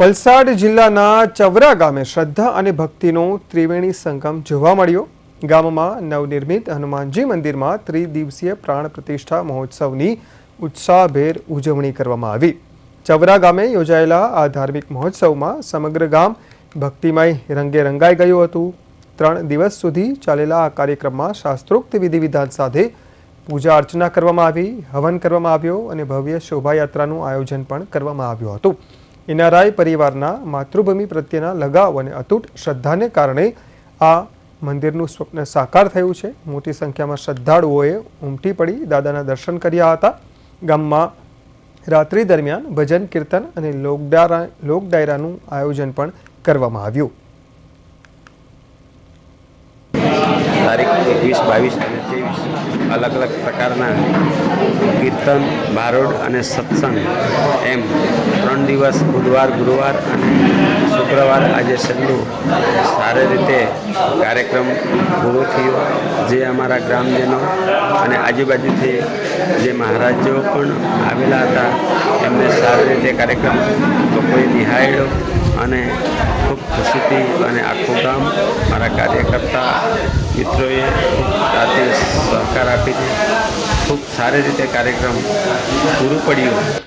વલસાડ જિલ્લાના ચવરા ગામે શ્રદ્ધા અને ભક્તિનો ત્રિવેણી સંગમ જોવા મળ્યો. ગામમાં નવનિર્મિત હનુમાનજી મંદિરમાં ત્રિદિવસીય પ્રાણ પ્રતિષ્ઠા મહોત્સવની ઉત્સાહભેર ઉજવણી કરવામાં આવી. ચવરા ગામે યોજાયેલા આ ધાર્મિક મહોત્સવમાં સમગ્ર ગામ ભક્તિમય રંગે રંગાઈ ગયું હતું. ત્રણ દિવસ સુધી ચાલેલા આ કાર્યક્રમમાં શાસ્ત્રોક્ત વિધિ વિધાન સાથે પૂજા અર્ચના કરવામાં આવી, હવન કરવામાં આવ્યો અને ભવ્ય શોભાયાત્રાનું આયોજન પણ કરવામાં આવ્યું હતું. એનઆરઆઈ પરિવારના માતૃભૂમિ પ્રત્યેના લગાવ અને અતૂટ શ્રદ્ધાને કારણે આ મંદિરનું સ્વપ્ન સાકાર થયું છે. મોટી સંખ્યામાં શ્રદ્ધાળુઓએ ઉમટી પડી દાદાના દર્શન કર્યા હતા. ગામમાં રાત્રિ દરમિયાન ભજન, કીર્તન અને લોકડારા લોક ડાયરાનું આયોજન પણ કરવામાં આવ્યું. તારીખ એકવીસ, બાવીસ અને ત્રેવીસ અલગ અલગ પ્રકારના કીર્તન બારોડ અને સત્સંગ એમ ત્રણ દિવસ બુધવાર, ગુરુવાર અને શુક્રવાર આજે છેલ્લું સારી રીતે કાર્યક્રમ પૂરો થયો જે અમારા ગ્રામજનો અને આજુબાજુથી જે મહારાજો પણ આવેલા હતા, એમને સારી રીતે કાર્યક્રમ લોકોએ નિહાળ્યો અને ખૂબ ખુશીથી અને આખું ગામ મારા કાર્યકર્તા મિત્રોએ રાતે સહકાર આપીને ખૂબ સારી રીતે કાર્યક્રમ પૂરું પડ્યું.